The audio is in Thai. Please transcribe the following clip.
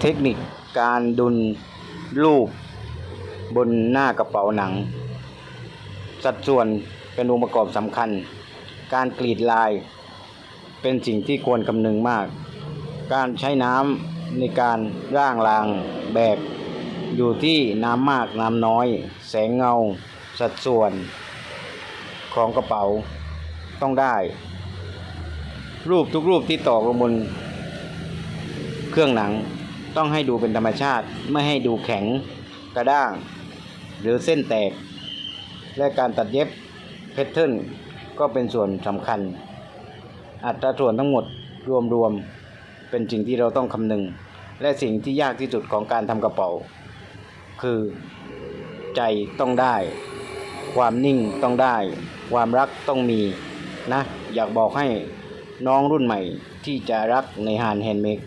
เทคนิคการดุลรูปบนหน้ากระเป๋าหนัง สัดส่วนเป็นองค์ประกอบสำคัญ การกรีดลายเป็นสิ่งที่ควรคำนึงมาก การใช้น้ำในการร่างรางแบกอยู่ที่น้ำมากน้ำน้อย แสงเงา สัดส่วน ของกระเป๋าต้องได้ รูปทุกรูปที่ตอกลงบนเครื่องหนัง ต้องให้ดูเป็นธรรมชาติ ไม่ให้ดูแข็งกระด้าง หรือเส้นแตก และการตัดเย็บแพทเทิร์นก็เป็นส่วนสำคัญ อัตราส่วนทั้งหมดรวมๆเป็นสิ่งที่เราต้องคำนึง และสิ่งที่ยากที่สุดของการทำกระเป๋า คือใจต้องได้ ความนิ่งต้องได้ ความรักต้องมีนะ อยากบอกให้น้องรุ่นใหม่ที่จะรักในฮานแฮนด์เมด